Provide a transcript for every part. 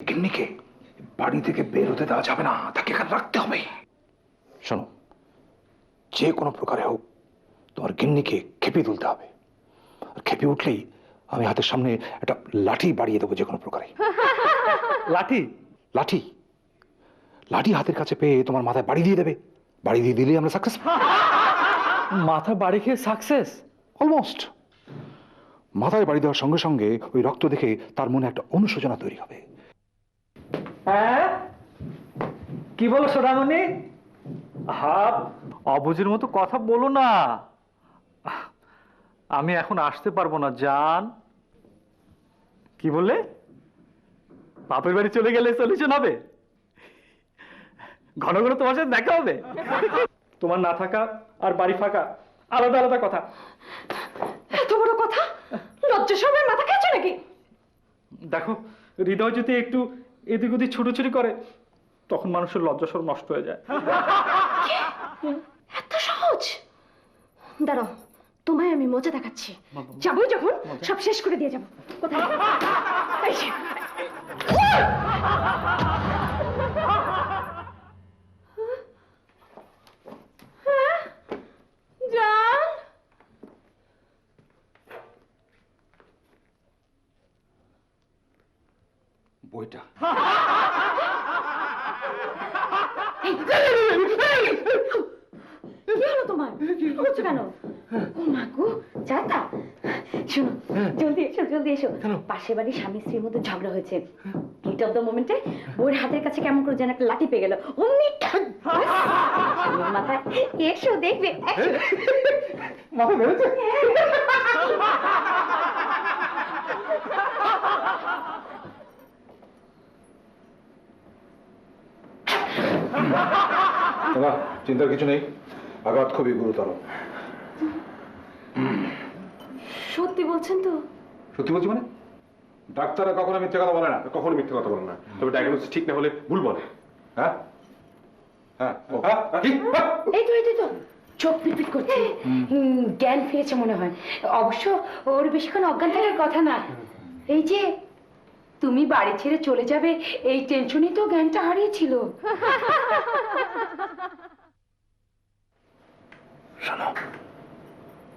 গিন্নিকে বাড়ি থেকে বের হতে দেওয়া যাবে না তাকে এখানে রাখতে হবে। শোনো যে কোনো প্রকারে হোক তোমার গিন্নিকে খেপিয়ে তুলতে হবে। আর খেপে উঠলেই আমি হাতের সামনে একটা লাঠি বাড়িয়ে দেবো যে কোনো প্রকারে। লাঠি? লাঠি? লাঠি হাতের কাছে পেয়ে তোমার মাথায় বাড়ি দিয়ে দেবে। বাড়ি দিয়ে দিলেই আমরা সাকসেস মাথা বাড়ি খেয়ে সাকসেস অলমোস্ট মাথায় বাড়ি দেওয়ার সঙ্গে সঙ্গে ওই রক্ত দেখে তার মনে একটা অনুশোচনা তৈরি হবে হ্যাঁ কি বলো সোনামণি? হা অবুঝের মতো কথা বলো না। আমি এখন আসতে পারব না জান। কি বললে? বাপের বাড়ি চলে গেলে সলিউশন হবে? ঘন ঘন তোমার সাথে দেখা হবে। তোমার না থাকা আর বাড়ি ফাঁকা আলাদা আলাদা কথা। এত বড় কথা? লজ্জা সবার মাথা খেয়েছো নাকি? দেখো হৃদয় যদি একটু এদিক ওদিক ছুটোছুটি করে তখন মানুষের লজ্জা লজ্জাসর নষ্ট হয়ে যায়। এত সহজ? দাঁড়াও তোমায় আমি মজা দেখাচ্ছি। যাব যখন সব শেষ করে দিয়ে যাব। কোথায়। হ্যাঁ? বইটা। কি এসো বাড়ির স্বামী স্ত্রীর মধ্যে ঝগড়া হয়েছে হিট অফ দ্য মোমেন্টে ওর হাতের কাছে কেমন করে যেন একটা লাঠি পেয়ে গেল অমনি এসো দেখবে তোমার চিন্তার কিছু নেই? আঘাত খুবই গুরুতর। সত্যি বলছেন তো? সত্যি বলছি মানে? ডাক্তাররা কখনো মিথ্যে কথা বলে না। কখনো মিথ্যে কথা বলে না। তবে ডায়াগনোসিস ঠিক না হলে ভুল বলে। হ্যাঁ? ও, কি? হ্যাঁ। এই তো এই তো, চোখ পিটপিট করছে। জ্ঞান ফিরেছে মনে হয়। অবশ্য ওর বেশিক্ষণ অজ্ঞান থাকার কথা না। এই যে তুমি বাড়ি ছেড়ে চলে যাবে এই টেনশনই তো জ্ঞানটা হারিয়েছিল। শোনো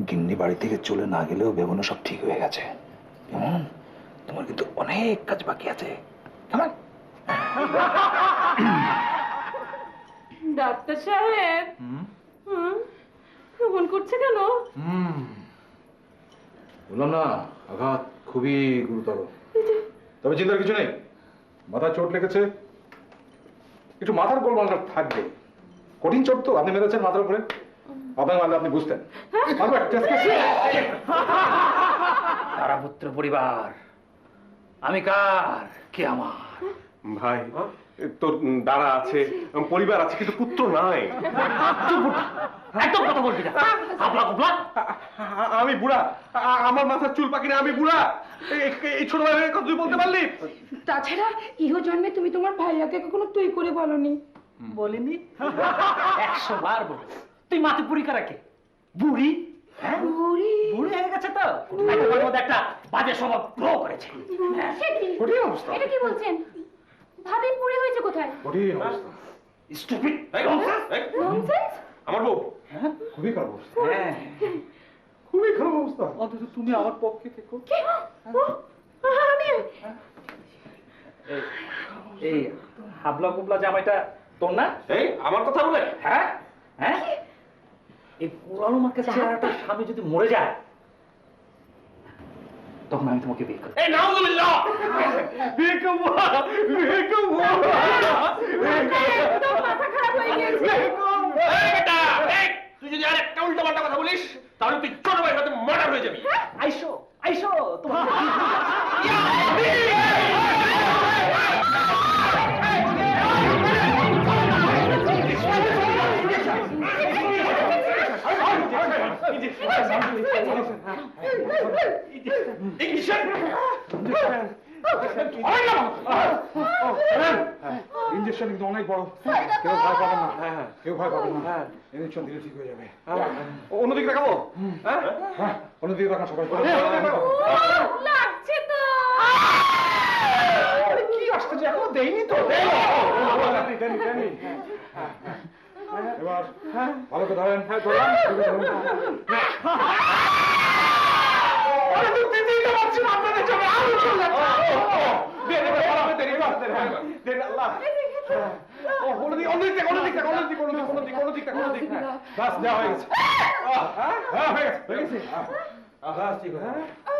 গিন্নি বাড়ি থেকে চলে না গেলেও বেবনো সব ঠিক হয়ে গেছে। কেমন তোমার কিন্তু অনেক কাজ বাকি আছে। কেমন ডাক্তার সাহেব। হুম, এমন করছে কেন? বললাম না আঘাত খুবই গুরুতর। তবে চিন্তার কিছু নেই। মাথায় চোট লেগেছে। একটু মাথার গোলমালটা থাকবে। কঠিন চোট তো আপনি মেরেছেন মাথার উপরে। আপনার মারলে আপনি বুঝতেন। তারাপুত্র পরিবার আমি কার? কে আমার? ভাই তোর দাঁড়া আছে পরিবার আছে কিন্তু পুত্র নাই। একদম কথা বলবি না। আপলা কুপলা আমি বুড়া। আমার মাথার চুল পাকি না আমি বুড়া। এই- ছোট কথা তুই বলতে পারলি? তাছাড়া ইহ জন্মে তুমি তোমার ভাইয়াকে কখনো তুই করে বলনি? বলিনি। একশো বার বলে। তুই মাথে পুরি কারাকে বুড়ি? হ্যাঁ? বুড়ি? বুড়ি হয়ে গেছে তো। একটা বাজে স্বভাব গ্রো করেছে। হ্যাঁ। এটা কি বলছেন? ভাবি পুড়ে হয়েছে কোথায়? কঠিন অবস্থা। এই, ননসেন্স আমার বউ। খুবই খারাপ অবস্থা। হ্যাঁ। খুবই খারাপ অবস্থা। অন্তত তুমি আমার পক্ষে থেকো। কে? আমি। এই- হাবলা কুবলা জামাইটা তোর না? এই আমার কথা বলে? হ্যাঁ? হ্যাঁ? এই পুরানো মাকে চেহারাটা স্বামী যদি মরে যায় তখন আমি তোমাকে বিয়ে করব এই নাউজুবিল্লাহ! বিয়ে করব ইঞ্জেকশন কিন্তু অনেক বড়। কেউ ভয় পাবেন না। হ্যাঁ কেউ ভয় পাবেন না। ইঞ্জেকশন দিলে ঠিক হয়ে যাবে। অন্যদিকে দেখাবো? হ্যাঁ? হ্যাঁ অন্যদিকে দেখান সবাই। লাগছে তো। কি আশ্চর্য এখনও দেয়নি তো? এবার ভালো করে ধরেন। হ্যাঁ ধরেন। বাস দেওয়া হয়ে গেছে। হ্যাঁ। হ্যাঁ হয়ে গেছে। হয়ে। গেছে ঠিক হ্যাঁ।